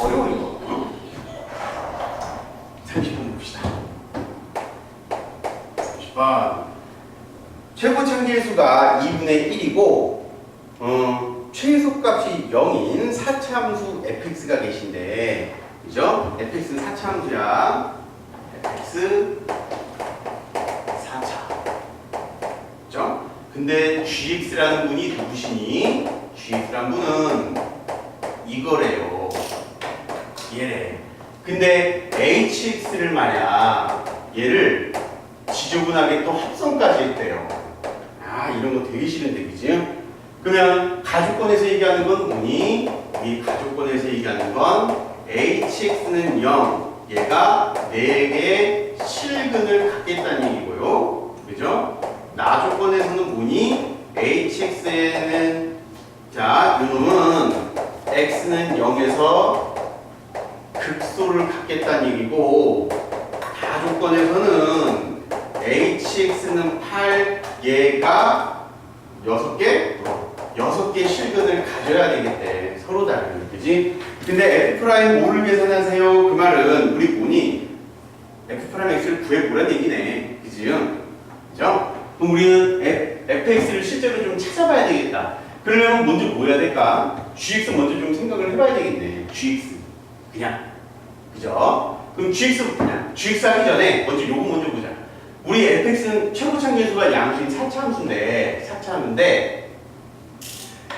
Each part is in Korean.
어려워 이거. 어? 30번 봅시다. 30번. 최고 참계수가 2분의 1이고 어, 최소값이 0인 사차함수 fx가 계신데 그죠? fx는 사차함수야. fx 4차. 그죠? 근데 gx라는 분이 누구시니? gx라는 분은 이거래요. 얘래. 근데 hx를 말이야. 얘를 지저분하게 또 합성까지 했대요. 아, 이런 거 되게 싫은데, 그지? 그러면 가족권에서 얘기하는 건 뭐니? 이 가족권에서 얘기하는 건 hx는 0, 얘가 4개의 실근을 갖겠다는 얘기고요. 그죠? 나조건에서는 뭐니? hx에는 자, 이놈은 x는 0에서 극소를 갖겠다는 얘기고 다조건에서는 hx는 8, 얘가 6개? 6개 실근을 가져야 되겠대. 서로 다르게. 그지? 근데 F'O를 계산하세요. 그 말은 우리 뭐니? F'X를 구해보라는 얘기네. 그지? 그죠? 그럼 우리는 F, fx를 실제로 좀 찾아봐야 되겠다. 그러면 먼저 뭐 해야 될까? gx 먼저 좀 생각을 해봐야 되겠네. gx. 그냥. 그죠? 그럼 gx 그냥 gx 하기 전에 먼저 요거 먼저 보자. 우리 fx는 최고 참계수가 양수인 사차함수인데 사차함인데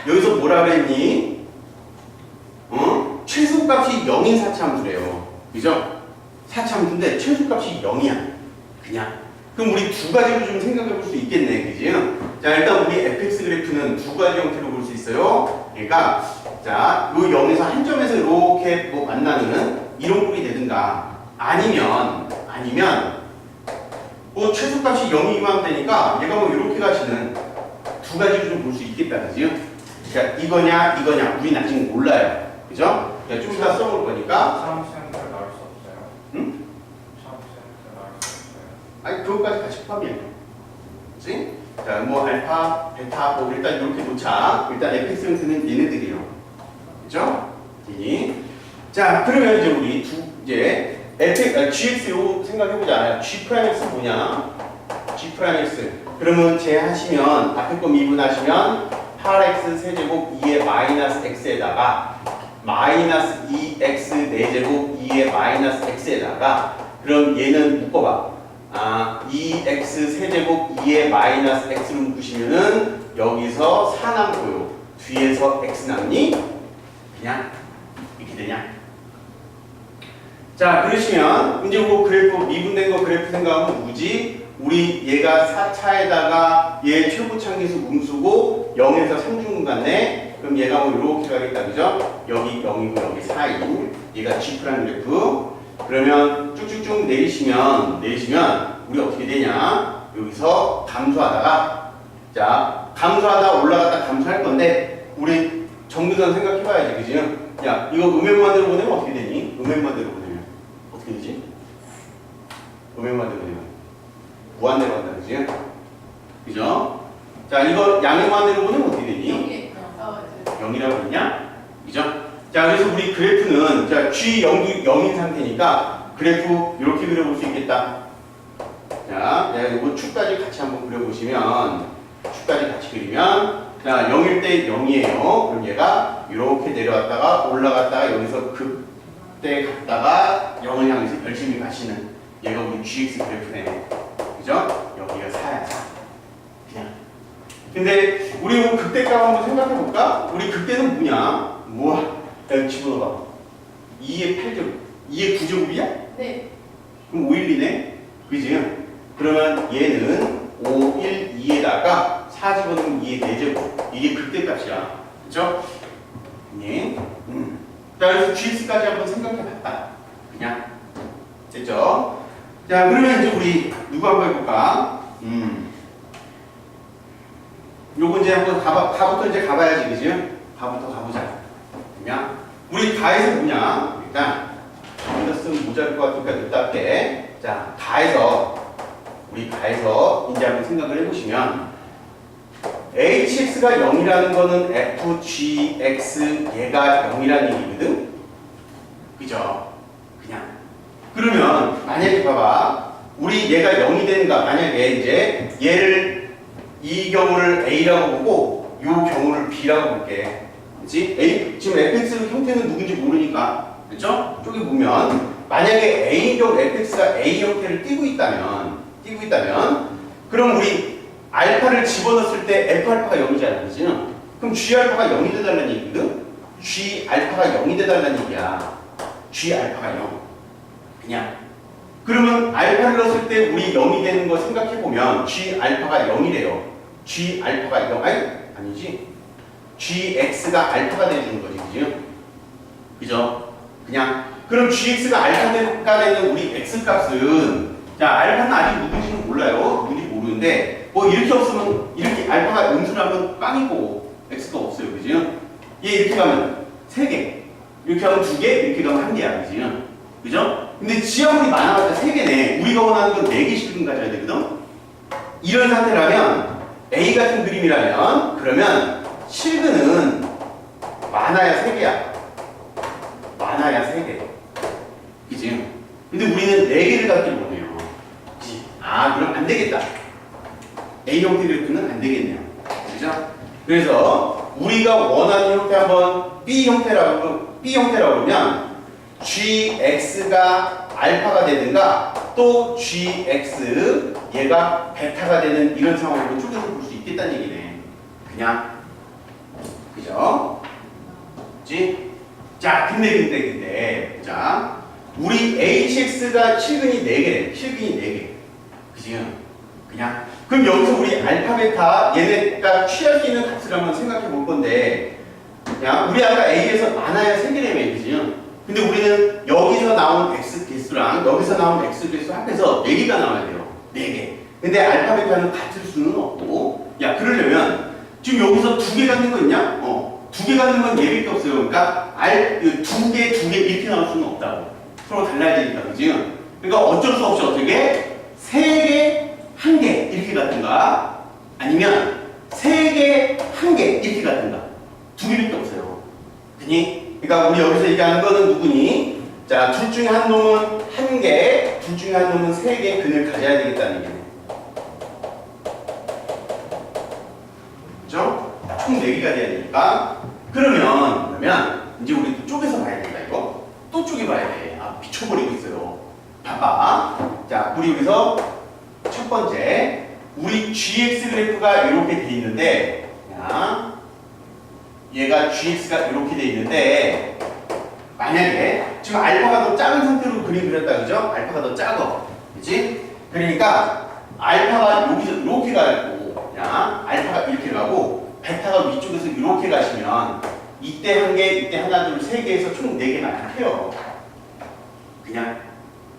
여기서 뭐라 그랬니? 어? 최소값이 0인 사차함수래요. 그죠? 사차함수인데 최소값이 0이야. 그냥. 그럼 우리 두 가지로 좀 생각해 볼 수 있겠네. 그지? 자, 일단 우리 fx 그래프는 두 가지 형태로 볼 수 있어요. 그러니까 자, 요 0에서 한 점에서 이렇게 뭐 만나는 이런 꼴이 되든가 아니면 아니면 뭐 최소값이 0이기만 하면 되니까 얘가 뭐 이렇게 가시는 두 가지로 좀 볼 수 있겠다. 그지? 그러니까 이거냐 이거냐 우리는 아직 몰라요. 그죠? 그러니까 좀 이따 써볼 거니까. 응? 아니 그것까지 같이 포함이에요. 그치? 자, 뭐 알파, 베타, 뭐 일단 이렇게 놓자. 일단 fx는 쓰는 얘네들이요. 그죠? 이. 자, 그러면 이제 우리 두 이제 아, gx 요 생각해보자. g 프라임 x 뭐냐? g 프라임 x. 그러면 제하시면 앞에 거 미분하시면 8x 세제곱 2의 마이너스 x에다가 마이너스 2x 4제곱 2의 마이너스 x에다가 그럼 얘는 묶어봐. 아, 2x 세제곱 2의 마이너스 x로 묶으시면은 여기서 4 남고요. 뒤에서 x 남니? 그냥 이렇게 되냐? 자, 그러시면 이제 그 그래프 미분된 거 그래프 생각하면 누구지? 우리 얘가 4차에다가 얘 최고 창기수 음수고 0에서 3중분 같네. 그럼 얘가 뭐 이렇게 가겠다. 그죠? 여기 0이고 여기 4인. 얘가 G프라임 그래프. 그러면 쭉쭉쭉 내리시면 내리시면 우리 어떻게 되냐? 여기서 감소하다가 자 감소하다 올라갔다 감소할 건데 우리 정류선 생각해봐야지 그지? 야 이거 음행만대로 보내면 어떻게 되니? 음행만대로 보내면 어떻게 되지? 음행만대로 보내면 무한대로 간다 그지? 그죠? 자 이거 양행만대로 보내면 어떻게 되니? 여기 어, 저- 0이라고 했냐? 그죠? 자, 그래서 우리 그래프는 자, G 0도 0인 상태니까 그래프 이렇게 그려볼 수 있겠다. 자, 내가 이거 축까지 같이 한번 그려보시면 축까지 같이 그리면 자, 0일 때 0이에요. 그럼 얘가 이렇게 내려왔다가 올라갔다가 여기서 그때 갔다가 0을 향해서 열심히 가시는 얘가 우리 GX 그래프네. 그죠? 여기가 4야, 4. 그냥. 근데 우리 뭐 극대값 한번 생각해 볼까? 우리 극대는 뭐냐? 우와, 여기 집어넣어봐. 2의 8제곱, 2의 9제곱이야? 네. 그럼 5, 1, 2네? 그지? 그러면 얘는 5, 1, 2에다가 4 집어넣으면 2의 4제곱. 이게 극대값이야. 그죠? 네. 음. 자, 그래서 GX까지 한번 생각해 봤다. 그냥. 됐죠? 자, 그러면 이제 우리 누구 한번 해볼까? 음. 요거 이제 한번 가봐, 가부터 이제 가봐야지, 그지? 가부터 가보자. 그러면 우리 가에서 뭐냐? 일단 쓰면 모자랄 것 같으니까 이따 할게. 자, 가에서 우리 가에서 이제 한번 생각을 해보시면 hx가 0이라는 거는 fgx 얘가 0이라는 얘기거든. 그죠? 그냥. 그러면 만약에 봐봐. 우리 얘가 0이 되는가? 만약에 이제 얘를 이 경우를 A라고 보고 이 경우를 B라고 볼게. 그렇지? A 지금 fx 형태는 누군지 모르니까. 그렇죠? 저기 보면 만약에 A형 fx가 A 형태를 띠고 있다면 띠고 있다면 그럼 우리 알파를 집어넣었을 때 f 알파가 0이잖아. 그지? 그럼 g 알파가 0이 되달라는 얘기거든. g 알파가 0이 되달라는 얘기야. g 알파가 0. 그냥 그러면 알파를 넣었을 때 우리 0이 되는 거 생각해 보면 g 알파가 0이래요. g 알파가 0 아니 아니지. gx가 알파가 되는 거지, 그죠? 그죠? 그냥 그럼 gx가 알파가 되는 우리 x 값은 자 알파는 아직 누군지는 몰라요. 누군지 모르는데 뭐 이렇게 없으면 이렇게 알파가 음수라면 빵이고 x가 없어요, 그죠? 얘 이렇게 가면 3개, 이렇게 하면 2개, 이렇게 가면 1개야, 그죠? 그죠? 근데 지하물이 많아봤자 3개네. 우리가 원하는 건 4개씩은 가져야 되거든? 이런 상태라면 A 같은 그림이라면 그러면 실근은 많아야 3개야. 많아야 3개. 그지? 근데 우리는 4개를 갖기를 원해요. 그지? 아, 그럼 안 되겠다. A 형태 그래프는 안 되겠네요. 그죠? 그래서 우리가 원하는 형태 한번 B 형태라고 B 형태라고 그러면 gx가 알파가 되든가 또 gx 얘가 베타가 되는 이런 상황으로 쪼개서 볼 수 있겠다는 얘기네. 그냥 그죠? 그지? 자, 근데 근데 근데 자, 우리 hx가 실근이 4개래. 실근이 4개. 그지? 그냥 그럼 여기서 우리 알파 베타 얘네가 취할 수 있는 값을 한번 생각해 볼 건데 야, 우리 아까 A에서 많아야 3개라며 그지? 근데 우리는 여기서 나온 X 개수랑 여기서 나온 X 개수 합해서 4개가 나와야 돼요. 4개. 근데 알파 베타는 같을 수는 없고 야, 그러려면 지금 여기서 두개 갖는 거 있냐? 어. 두개 갖는 건 얘밖에 없어요. 그러니까 알, 그두 개, 두개 이렇게 나올 수는 없다고. 서로 달라야 되니까, 그지? 그러니까 어쩔 수 없이 어떻게? 세 개, 한 개 이렇게 같은가? 아니면 세 개, 한 개 이렇게 같은가? 두 개밖에 없어요. 그니? 그러니까 우리 여기서 얘기하는 거는 누구니? 자, 둘 중에 한 놈은 한 개, 둘 중에 한 놈은 세 개의 근을 가져야 되겠다는 얘기네. 그죠? 총 4개가 돼야 되니까. 그러면, 그러면, 이제 우리 또 쪼개서 봐야 된다, 이거. 또 쪼개봐야 돼. 아, 미쳐버리고 있어요. 봐봐. 자, 우리 여기서 첫 번째, 우리 gx 그래프가 이렇게 돼 있는데, 자, 얘가 gx가 이렇게 돼 있는데, 만약에 지금 알파가 더 작은 상태로 그림 그렸다, 그죠? 알파가 더 작아. 그지? 그러니까, 알파가 여기서 이렇게 가고, 야, 알파가 이렇게 가고, 베타가 위쪽에서 이렇게 가시면, 이때 한 개, 이때 하나, 둘, 세 개에서 총 네 개만 해요. 그냥,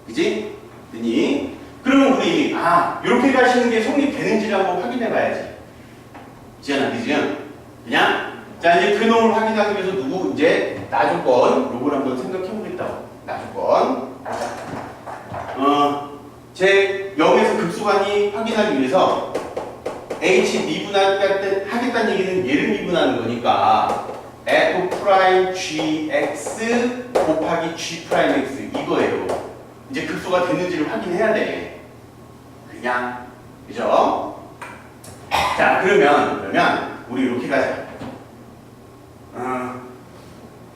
그지? 그니? 그러면 우리, 아, 이렇게 가시는 게 성립되는지를 한번 확인해 봐야지. 지연아, 그지? 그냥? 자, 이제 그 놈을 확인하기 위해서 누구, 이제, 나조건, 요걸 한번 생각해 보겠다고. 나조건. 어, 제 0에서 급수관이 확인하기 위해서 h 미분하겠다는 하겠다는 얘기는 얘를 미분하는 거니까 f 프라임 gx 곱하기 g 프라임 x 이거예요. 이제 급수가 됐는지를 확인해야 돼. 그냥 그죠? 자 그러면 그러면 우리 이렇게 가자. 어,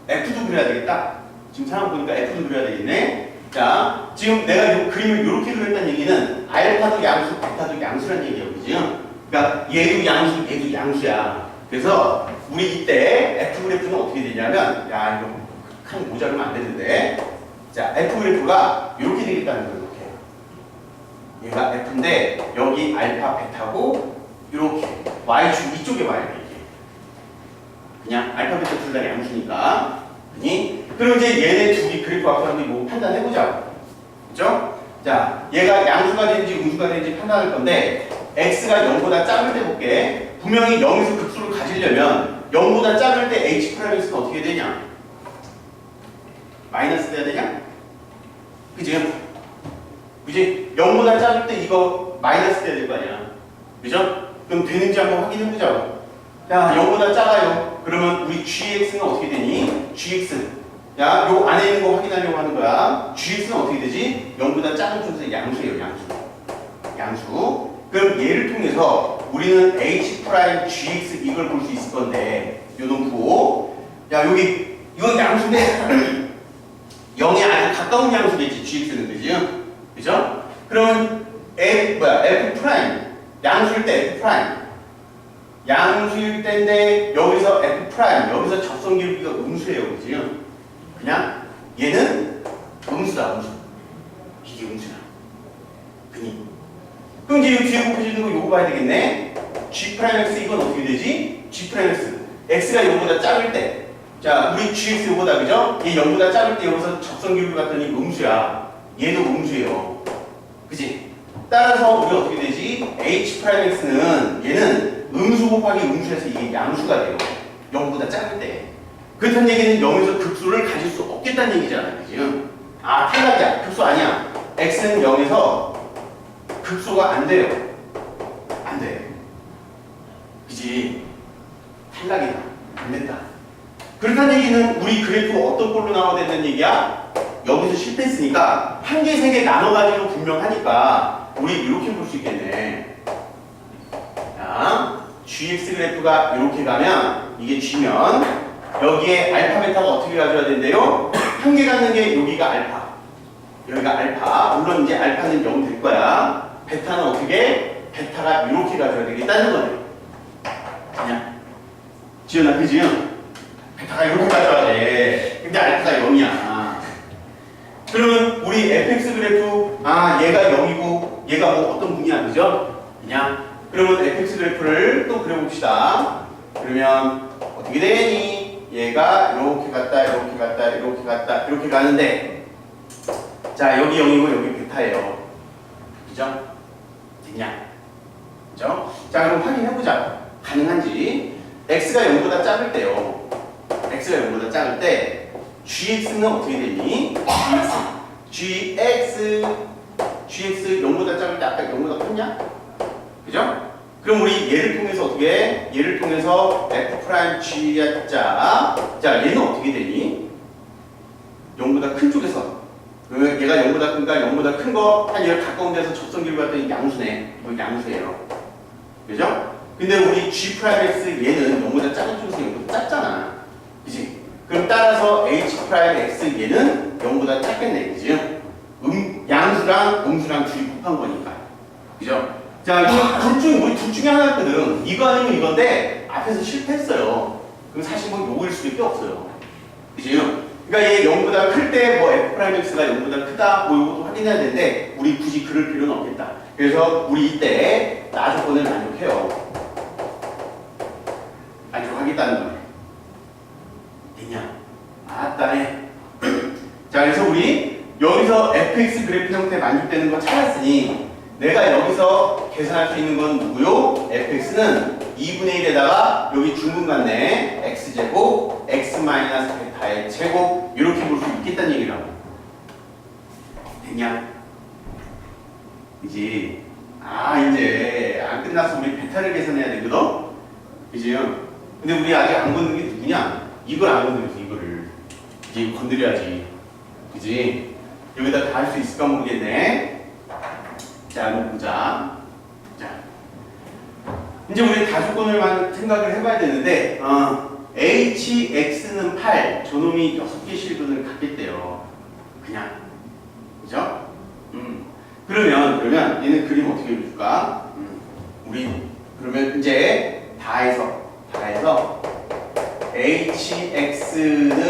f도 그려야 되겠다. 지금 상황 보니까 f도 그려야 되겠네. 자 지금 내가 이 그림을 이렇게 그렸다는 얘기는 알파도 양수, 베타도 양수라는 얘기예요, 그죠? 그러니까 얘도 양수, 얘도 양수야. 그래서 우리 이때 f 그래프는 어떻게 되냐면 야 이거 칸 모자르면 안 되는데 자 f 그래프가 이렇게 되겠다는 거예요. 이렇게 얘가 f인데 여기 알파 베타고 이렇게 y축 이쪽에 봐야 돼 이게 그냥 알파 베타 둘 다 양수니까 그니 그럼 이제 얘네 둘이 그래프 갖고 한번 뭐 판단해 보자. 그죠? 자 얘가 양수가 되는지 음수가 되는지 판단할 건데 x가 0보다 작을 때 볼게. 분명히 0에서 급수를 가지려면 0보다 작을 때 h 프라임x는 어떻게 되냐? 마이너스 돼야 되냐? 그지? 그지? 0보다 작을 때 이거 마이너스 돼야 될 거 아니야. 그죠? 그럼 되는지 한번 확인해 보자고. 야, 0보다 작아요. 그러면 우리 gx는 어떻게 되니? gx 야, 요 안에 있는 거 확인하려고 하는 거야. gx는 어떻게 되지? 0보다 작은 쪽에서 양수예요, 양수. 양수. 그럼 얘를 통해서 우리는 h 프라임 gx 이걸 볼 수 있을 건데 요놈 부. 야, 여기 이건 양수인데 0에 아주 가까운 양수겠지, gx는 그지? 그죠? 그러면 f 뭐야? f 프라임 양수일 때 f 프라임 양수일 때인데 여기서 f 프라임 여기서 접선 기울기가 음수예요, 그지? 그냥 얘는 음수다, 음수. 이게 음수야. 그니. 그럼 이제 이 뒤에 곱해지는 거 요거 봐야 되겠네. g 프라임 x 이건 어떻게 되지? g 프라임 x. x가 0보다 작을 때. 자, 우리 gx 요거다, 그죠? 얘 0보다 작을 때 여기서 기울기 봤더니 음수야. 얘도 음수예요. 그지? 따라서 우리가 어떻게 되지? h 프라임 x는 얘는 음수 곱하기 음수에서 이게 양수가 돼요. 0보다 작을 때. 그렇다는 얘기는 0에서 극수를 가질 수 없겠다는 얘기잖아. 그지? 아, 탈락이야. 극수 아니야. x는 0에서 극소가 안 돼요. 안 돼. 그지? 탈락이다. 안 된다. 그렇다는 얘기는 우리 그래프 어떤 꼴로 나와야 된다는 얘기야? 여기서 실패했으니까 한 개, 세 개 나눠가지고 분명하니까 우리 이렇게 볼 수 있겠네. 자, gx 그래프가 이렇게 가면 이게 g면 여기에 알파, 베타가 어떻게 가져야 된대요? 한개 갖는 게 여기가 알파. 여기가 알파. 물론 이제 알파는 0 될 거야. 베타는 어떻게? 베타가 이렇게 가져야 되겠다는 거네. 그냥. 지연아, 그지? 베 타가 이렇게 가져야 돼. 근데 알파가 0이야. 그러면 우리 fx 그래프, 아, 얘가 0이고, 얘가 뭐 어떤 분이야, 그죠? 그냥. 그러면 fx 그래프를 또 그려봅시다. 그러면 어떻게 되니? 얘가 이렇게 갔다, 이렇게 갔다, 이렇게 갔다, 이렇게 가는데, 자, 여기 0이고 여기 베타예요. 그죠? 됐냐? 그죠? 자, 그럼 확인해보자. 가능한지. x가 0보다 작을 때요. X가 0보다 작을 때 gx는 어떻게 되니? gx gx gx 0보다 작을 때 아까 0보다 컸냐? 그죠? 그럼 우리 얘를 통해서 어떻게 해? 얘를 통해서 f 프라임 g야 자, 자 얘는 어떻게 되니? 0보다 큰 쪽에서 그러면 얘가 0보다 큰가 0보다 큰 거 한 얘가 가까운 데서 접선 길을 봤더니 양수네. 이거 양수예요. 그죠? 근데 우리 g 프라임 x 얘는 0보다 작은 쪽에서 0보다 작잖아. 그지? 그럼 따라서 h 프라임 x 얘는 0보다 작겠네. 그지? 음, 양수랑 음수랑 둘이 곱한 거니까. 그죠? 자, 이둘 중, 우리 둘 중에 하나였거든. 이거 아니면 이건데 앞에서 실패했어요. 그럼 사실 뭐 요거일 수밖에 없어요. 그죠? 그러니까 얘 0보다 클 때 뭐 f 프라임 x가 0보다 크다 뭐 이것도 확인해야 되는데 우리 굳이 그럴 필요는 없겠다. 그래서 우리 이때 나조건을 만족해요. 만족하겠다는 거네. 됐냐? 아따네. 자 그래서 우리 여기서 fx 그래프 형태 만족되는 거 찾았으니 내가 여기서 계산할 수 있는 건 누구요? fx는 2분의 1에다가 여기 중분 같네. x제곱 x 마이너스 베타의 제곱 이렇게 볼 수 있겠다는 얘기라고. 됐냐? 이제 아 이제 안 끝났어 우리 베타를 계산해야 되거든. 그지요? 근데 우리 아직 안 건든 게 누구냐? 이걸 안 건드렸어 이거를. 이제 건드려야지. 그지? 여기다 다 할 수 있을까 모르겠네. 자, 한번 보자. 자, 이제 우리 다조건을만 생각을 해봐야 되는데, 어, hx는 8, 저놈이 6개 실근을 갖겠대요. 그냥. 그죠? 음. 그러면, 그러면 얘는 그림 어떻게 그려줄까? 음. 우리, 그러면 이제 다 해서, 다 해서, hx는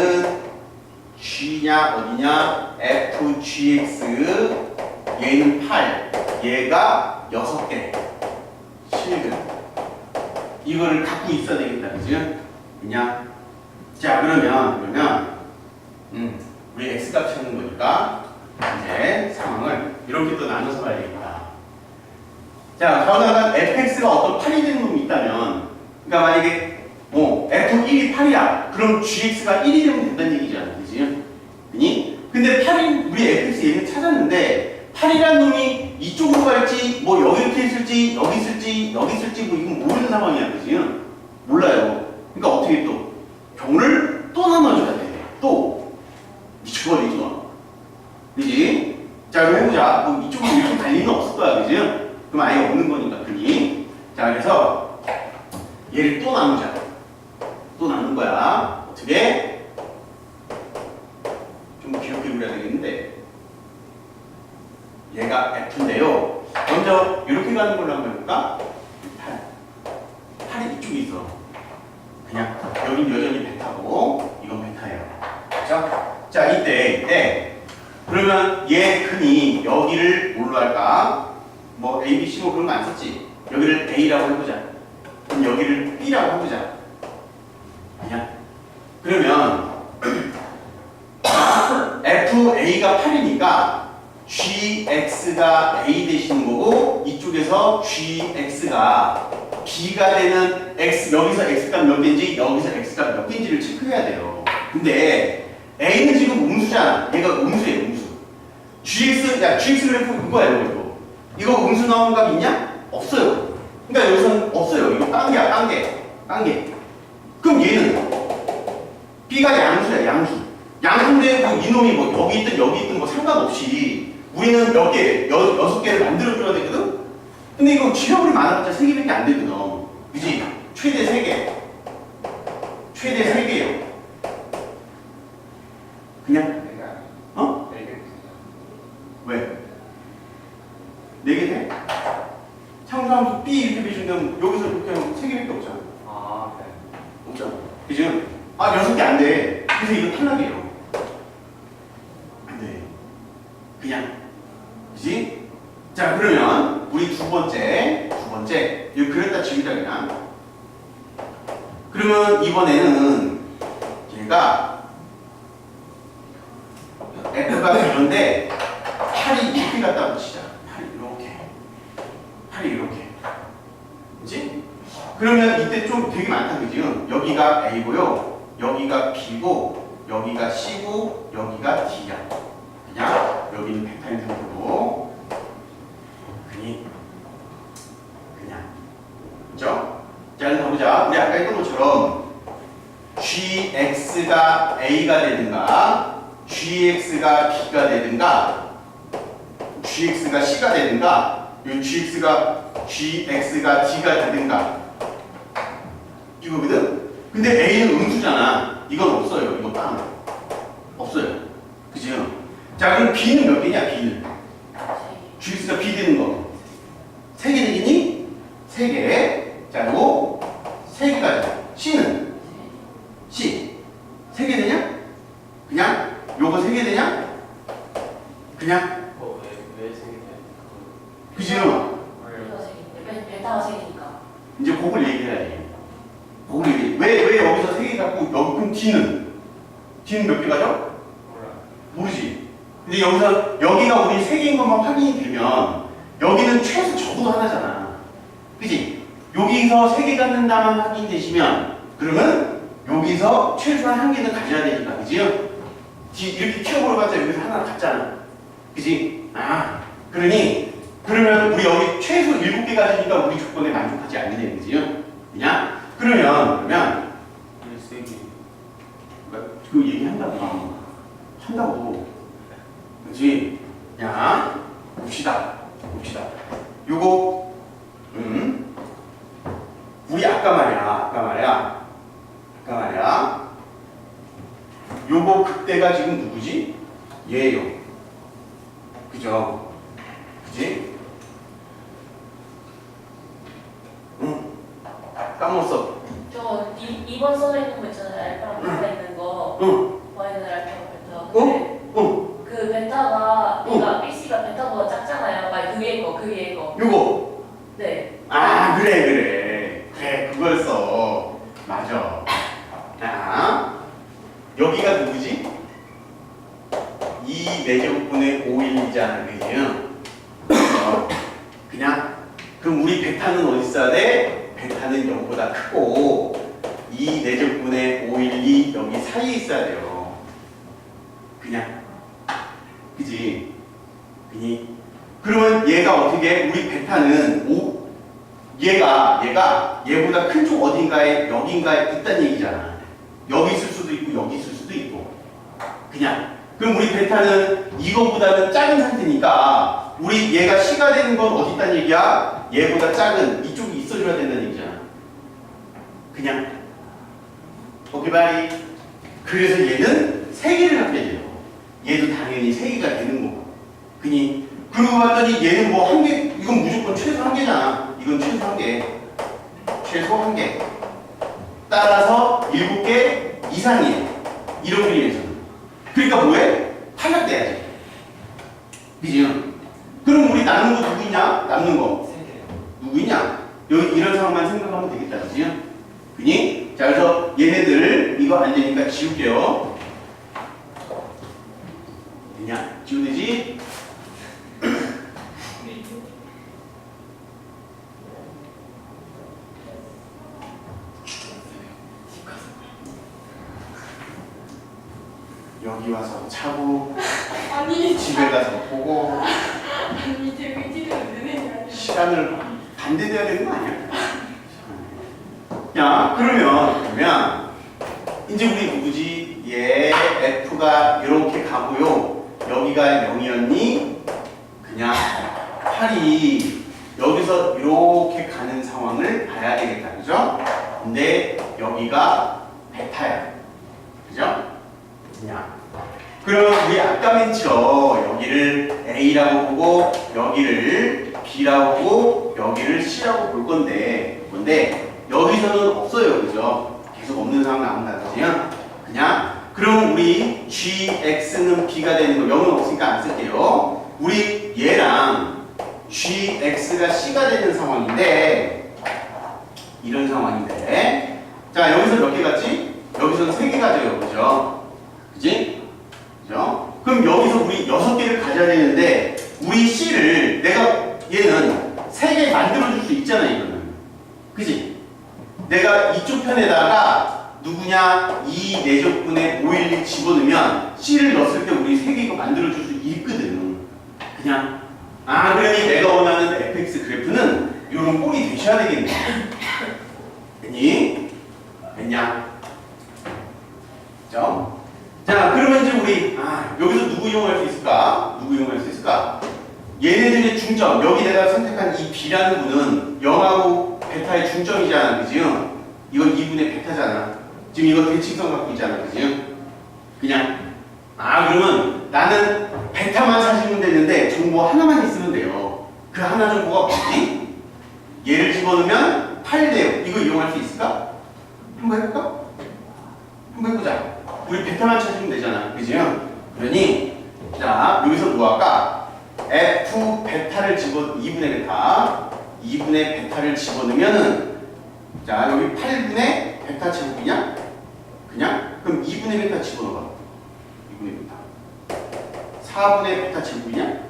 g냐, 어디냐, fgx, 얘는 8, 얘가 6개. 실근. 이거를 갖고 있어야 되겠다. 그지? 그냥. 자, 그러면, 그러면, 음, 우리 x 값 찾는 거니까, 이제 상황을 이렇게 또 나눠서 봐야 되겠다. 자, 전화가 fx가 어떤 8이 되는 놈이 있다면, 그러니까 만약에, f 1이 8이야. 그럼 gx가 1이 되면 된다는 얘기잖아. 그지? 그니? 근데 8이, 우리 fx 얘는 찾았는데, 8이란 놈이 이쪽으로 갈지, 뭐 여기 이렇게 있을지, 여기 있을지, 여기 있을지, 뭐 이건 모르는 상황이야. 그지? 몰라요. 그러니까 어떻게 또, 경을 또 나눠줘야 돼. 또. 미쳐버리죠. 그지? 자, 그럼 해보자. 뭐 이쪽으로 이렇게 달리는 없을 거야. 그지? 그럼 아예 없는 거니까. 그니? 자, 그래서 얘를 또 나누자. 또 나눈 거야. 어떻게? 좀 귀엽게 그려야 되겠는데. 얘가 F인데요. 먼저 이렇게 가는 걸로 한번 해볼까? 8. 8이 이쪽에 있어. 그냥 여긴 여전히 베타고 이건 베타예요. 자, 자 이때 이때 그러면 얘 근이 여기를 뭘로 할까? 뭐 A, B, C 뭐 그런 거 안 썼지? 여기를 A라고 해보자. 그럼 여기를 B라고 해보자. 그러면 FA가 8이니까 GX가 A 되시는 거고 이쪽에서 GX가 B가 되는 X 여기서 X값 몇 개인지 여기서 X값 몇 개인지를 체크해야 돼요. 근데 A는 지금 음수잖아. 얘가 음수예요, 음수. GX 야 GX 그래프 그거야 이거. 이거 음수 나오는 값 있냐? 없어요. 그러니까 여기서는 없어요. 이거 깡개야, 깡개, 깡개. 그럼 얘는 B가 양수야, 양수. 양수인데 뭐 이놈이 뭐 여기 있든 여기 있든 뭐 상관없이 우리는 몇 개, 여, 여섯 개를 만들어줘야 되거든? 근데 이거 지역이 많아봤자 세 개밖에 안 되거든. 그지? 최대 세 개. 최대 세 개요. 그냥, 어? 왜? 네 개 돼? 상수함수 B 이렇게 비준다면 여기서 이렇게 하면 세 개밖에 없잖아. 아, 네. 없잖아. 그지? 아, 여섯 개 안 돼. 그래서 이거 탈락이에요. 안 돼. 그냥. 그지? 자, 그러면 우리 두 번째, 두 번째. 이거 그랬다 지우자 그냥. 그러면 이번에는 얘가 F가 이런데 팔이 이렇게 갖다 붙이자. 팔이 이렇게. 팔이 이렇게. 그지? 그러면 이때 좀 되게 많다 그지? 여기가 A고요. 여기가 B고 여기가 C고 여기가 D야. 그냥 여기는 베타인 상태로 그니 그냥 그죠? 자 그럼 가보자. 우리 아까 했던 것처럼 GX가 A가 되든가 GX가 B가 되든가 GX가 C가 되든가 이 GX가 GX가 D가 되든가 이거거든? 근데 A는 음수잖아. 이건 없어요. 이거 빵. 없어요. 그죠? 자, 그럼 B는 몇 개냐, B는? GX가 B 되는 거. 세 개 되겠니? 세 개. 자, 그리고 세 개까지. C는? C. 세 개 되냐? 그냥? 요거 세 개 되냐? 그냥? 왜왜 생기냐? 그죠? 베타가 생기니까 이제 그걸 얘기해야지. 그걸 얘기해. 왜, 왜 여기서 세 개 갖고, 여기, 그럼 D는? 몇 개 가죠? 모르지. 근데 여기서 여기가 우리 세 개인 것만 확인이 되면 여기는 최소 적어도 하나잖아. 그지? 여기서 세 개 갖는다만 확인되시면 그러면 여기서 최소한 한 개는 가져야 되니까. 그지요? 뒤- 이렇게 키워버려봤자 여기서 하나 갖잖아. 그지? 아, 그러니 그러면 우리 여기 최소 일곱 개 가지니까 우리 조건에 만족하지 않는 그지요? 그냥 그러면 그러면 세 개. 그 얘기한다고 한다고. 그렇지? 야 봅시다. 봅시다. 요거 음? 우리 아까 말이야 아까 말이야. 아까 말이야. 요거 그때가 지금 누구지? 얘요. 그죠? 그지? 응. 까먹었어 2번 써져 있는 거 있잖아요. 알파랑 베타 있는 거. 응. Y는 알파랑 베타 어? 근데 응 그 베타가 어. 그러니까 BC가 베타보다 작잖아요. 막 그게 거 그게 요거. 거네. 아 그래 그래. 그래 그거였어. 맞아. 자 여기가 누구지? 2 내제곱분의 5일이잖아 그지? 어, 그냥 그럼 우리 베타는 어디 있어야 돼? 베타는 0보다 크고 2 내제곱분의 5일이 여기 사이에 있어야 돼요 그냥 그지? 그니 그러면 얘가 어떻게 우리 베타는 5 얘가 얘가 얘보다 큰 쪽 어딘가에 여긴가에 있다는 얘기잖아. 여기 있을 수도 있고 여기 있을 수도 있고 그냥 그럼 우리 베타는 이거보다는 작은 상태니까 우리 얘가 C가 되는 건 어디 있다는 얘기야? 얘보다 작은 이쪽이 있어줘야 된다는 얘기잖아. 그냥 오케이 그래서 얘는 세 개를 갖게 돼요. 얘도 당연히 세 개가 되는 거고. 그니 그러고 봤더니 얘는 뭐 한 개, 이건 무조건 최소 한 개잖아. 이건 최소 한 개. 최소 한 개. 따라서 일곱 개 이상이에요. 이런 그림에서는. 그러니까 뭐해? 탈락돼야지. 그지? 그럼 우리 남는 거 누구 있냐? 남는 거. 세 개. 누구 있냐? 여기 이런 상황만 생각하면 되겠다. 그지? 그니? 자, 그래서 얘네들 이거 안 되니까 지울게요. 되냐? 지우되지? 여기 와서 차고 아니 집에 가서 보고 아니 되게 찌르는 눈에 시간을 반대돼야 되는 거 아니야? 야 그러면 그러면 이제 우리 누구지? 얘 F가 이렇게 가고요. 여기가 0이었니? 그냥 8이 여기서 이렇게 가는 상황을 봐야 되겠다. 그죠? 근데 여기가 베타야. 그죠? 그냥 그러면 우리 아까 맨 처음 여기를 A라고 보고 여기를 B라고 보고 여기를 C라고 볼 건데 근데 여기서는 없어요 그죠? 계속 없는 상황 나온다 그죠? 그냥 그럼 우리 GX는 B가 되는 거 0은 없으니까 안 쓸게요 우리 얘랑 GX가 C가 되는 상황인데 이런 상황인데 자 여기서 몇개 갔지? 여기서는 세개 가져요 그죠? 그지? 그죠? 그럼 여기서 우리 여섯 개를 가져야 되는데 우리 C를 내가 얘는 세 개 만들어줄 수 있잖아 이거는 그지? 내가 이쪽 편에다가 누구냐 2 내적분의 511 집어넣으면 C를 넣었을 때 우리 세개 이거 만들어줄 수 있거든 그냥 아 그러니 내가 원하는 fx 그래프는 이런 꼴이 되셔야 되겠네 됐니? 됐냐? 그죠? 자, 그러면 이제 우리 아, 여기서 누구 이용할 수 있을까? 누구 이용할 수 있을까? 얘네들의 중점, 여기 내가 선택한 이 B라는 분은 0하고 베타의 중점이잖아, 그지요? 이건 2분의 베타잖아. 지금 이거 대칭성 갖고 있잖아, 그지요? 그냥 아 그러면 나는 베타만 찾으면 되는데 정보 하나만 있으면 돼요. 그 하나 정보가 뭐지? 얘를 집어넣으면 8돼요. 이거 이용할 수 있을까? 한번 해볼까? 한번 해보자. 우리 베타만 찾으면 되잖아. 그지요? 그러니, 자, 여기서 뭐 할까? F 베타를 집어, 2분의 베타. 2분의 베타를 집어넣으면은, 자, 여기 8분의 베타 제곱이냐? 그냥? 그럼 2분의 베타 집어넣어봐. 2분의 베타. 4분의 베타 제곱이냐?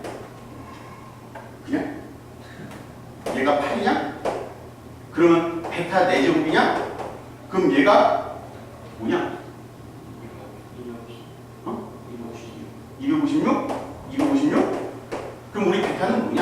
그냥? 얘가 8이냐? 그러면 베타 4제곱이냐? 그럼 얘가 뭐냐? 어? 256? 256? 그럼 우리 베타는 뭐냐?